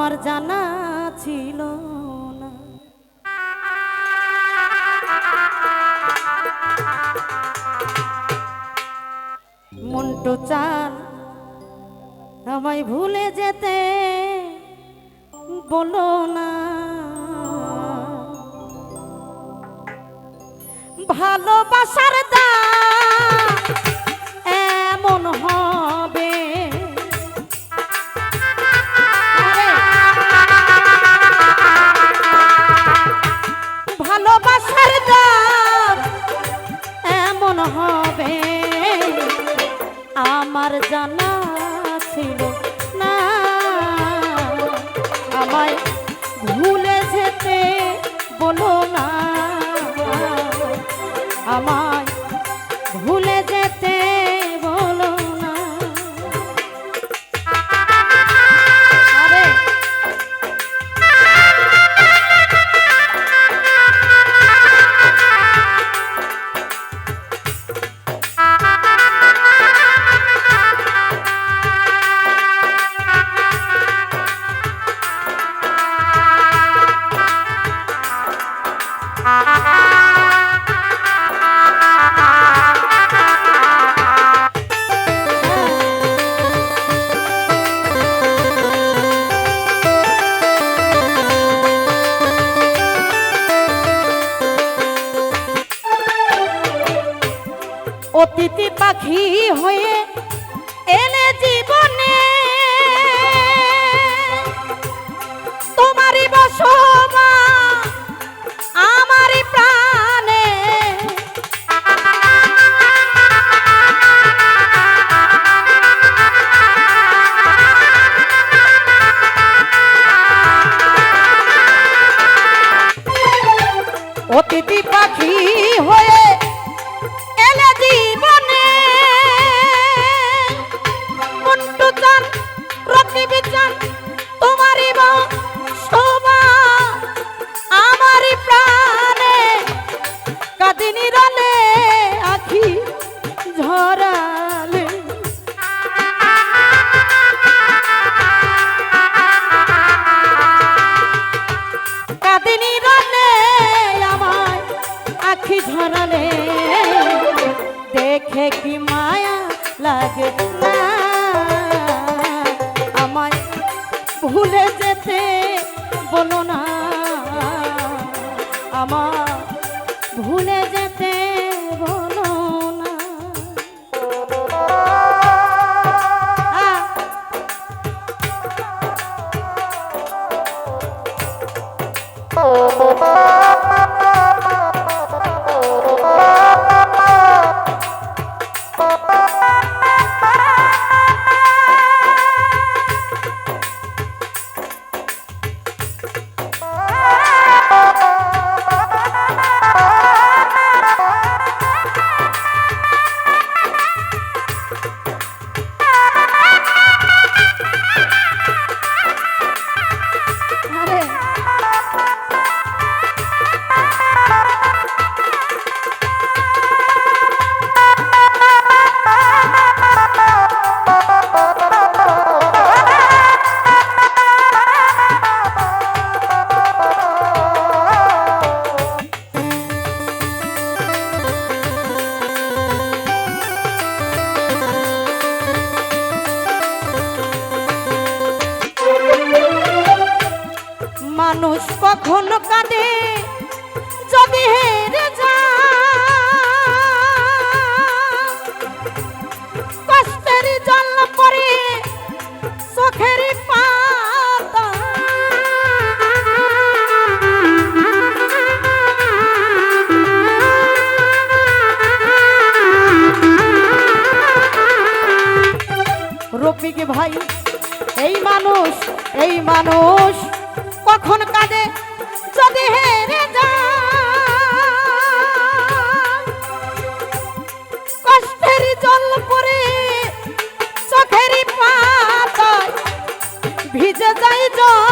আমার জানা ছিল না। মন্টু চান আমায় ভুলে যেতে বলো না। ভালোবাসার দাম আমার জানা ছিল না। আমায় ভুলে যেতে বলো না। আমায় অতিথি পাখি হয়ে এনে জীবনে কাদিনী রলে আখি ঝরালে। কাদিনী রলে আমায় আখি ঝরালে। দেখে কি মায়া লাগে আমায় ভুলে যেতে না। আমার ভুলে โอ้โห মানুষ কখনো কাঁদে, যদি হেরে যায়। কষ্টের জল পরে চোখের রফিক ভাই, এই মানুষ এই মানুষ কখন কাঁদে? যদি হেরে কষ্টের জল করে চোখের পাতায় ভিজে জল।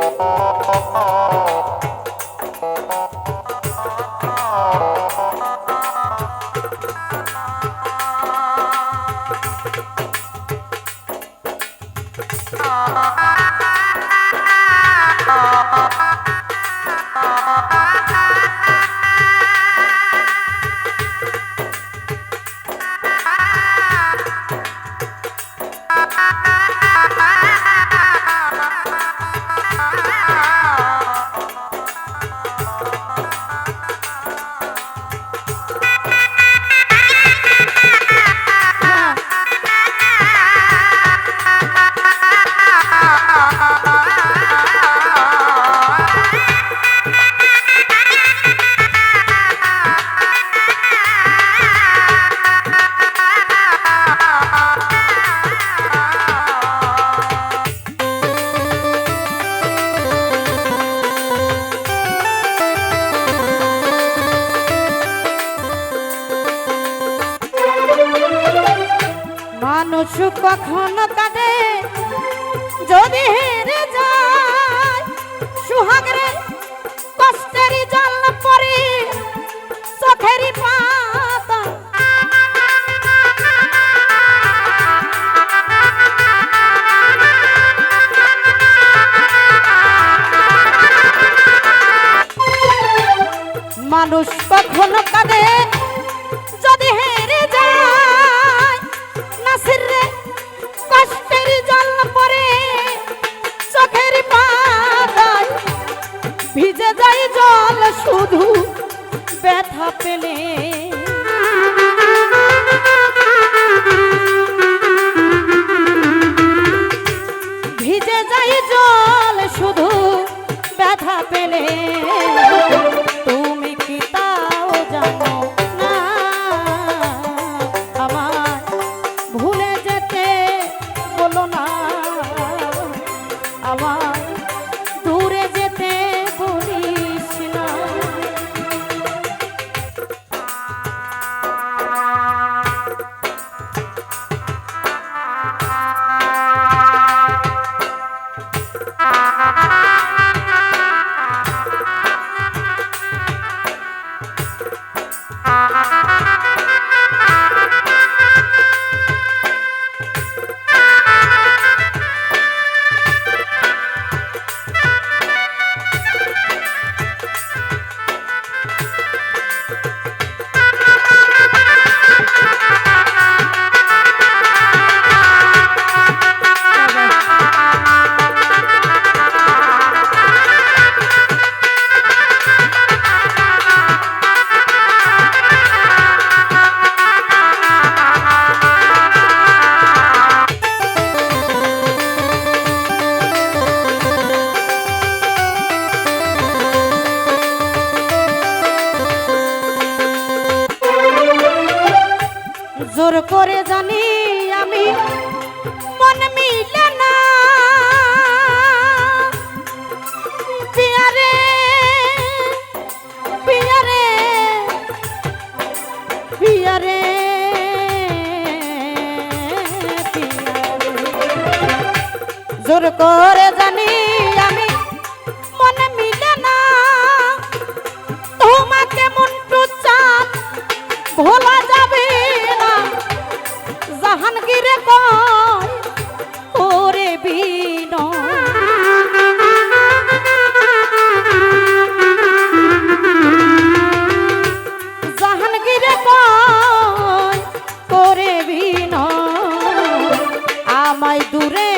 Oh, oh, oh, oh. মানুষ কখনো কাঁদে? যদি হেরে যায় সুহাগরে কষ্টের জল পরে চোখেরই মানুষ শুধু ব্যথা পেলে। ভিজে যাই জল শুধু ব্যথা পেলে। করে আমায় দূরে